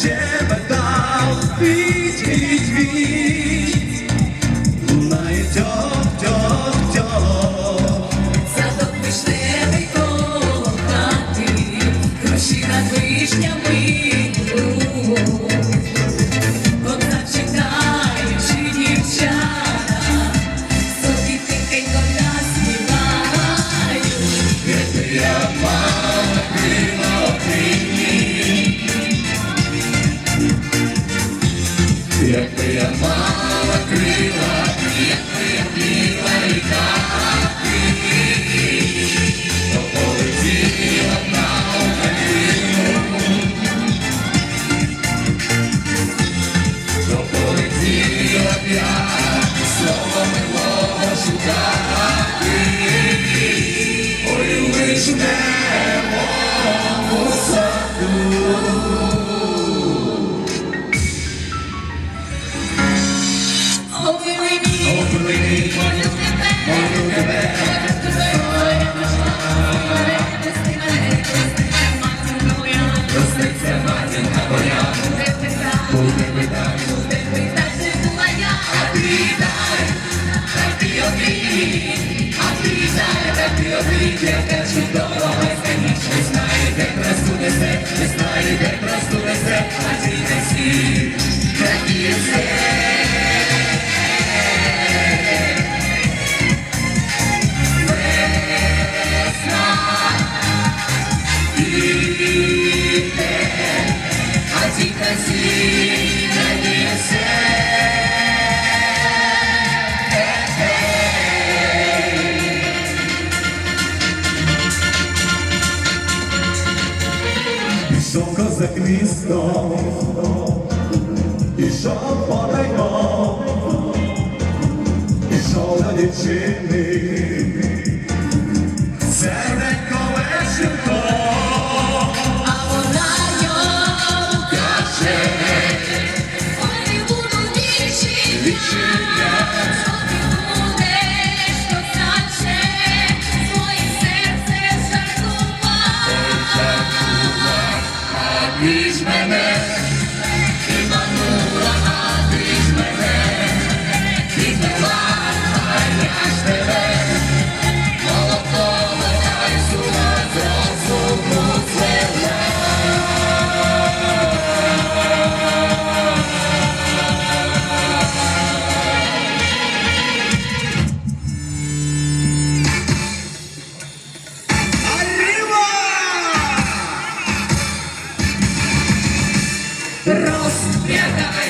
щебетав віть, віть, віть, лунає тьох, тьох, тьох. Садок вишневий коло хати, гроші над вишнями Yeah. Oh, back. що козак місто, ішов по наймо, ішов до дівчини. Get that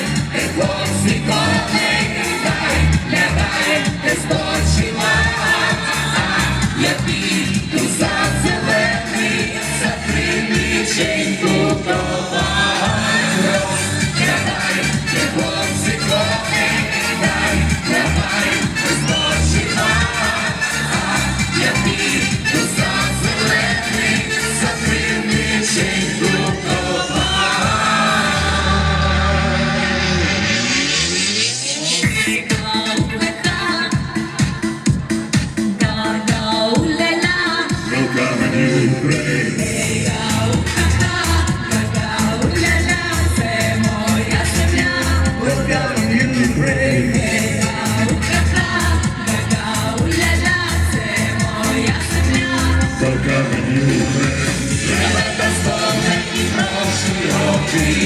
see.